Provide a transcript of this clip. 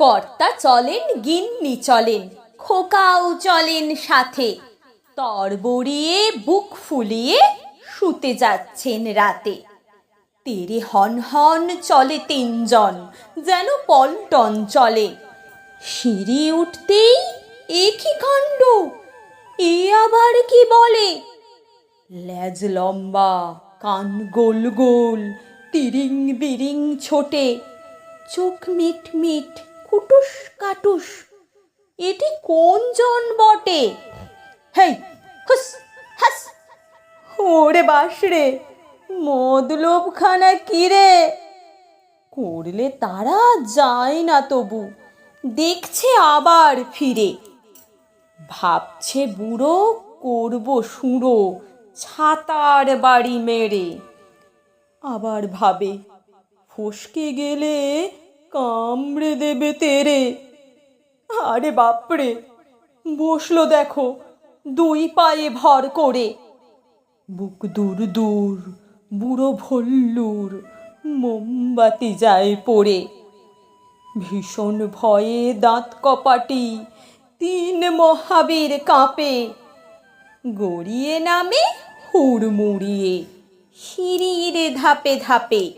কর্তা চলেন, গিন্নি চলেন, খোকাও চলেন সাথে। তর বড়িয়ে বুক ফুলিয়ে শুতে যাচ্ছেন রাতে। তেরে হন হন চলে তিনজন, যেন পল্টন চলে। সিঁড়ি উঠতেই, এ কি কাণ্ড এ আবার কি বলে? লেজ লম্বা, কান গোল গোল, তিরিং বিরিং ছোটে, চোখ মিট মিট কুটুস কাটুস। এটি কোন জন বটে? হেই হুস হাস। ওরে বাস রে মদলোভখানা কি রে? করলে তারা যায় না তবু, দেখছে আবার ফিরে। ভাবছে বুড়ো করব সুড়ো, ছাতার বাড়ি মেরে। আবার ভাবে, ফসকে গেলে কামড়ে দেবে তেরে। আরে বাপরে, বসল দেখো, দুই পায়ে ভর করে। বুক দূর দূর, বুড়ো ভল্লুর মোমবাতি যায় পড়ে। ভীষণ ভয়ে দাঁত কপাটি তিন মহাবীর কাঁপে। গড়িয়ে নামে হুড়মুড়িয়ে, সিঁড়ির ধাপে ধাপে।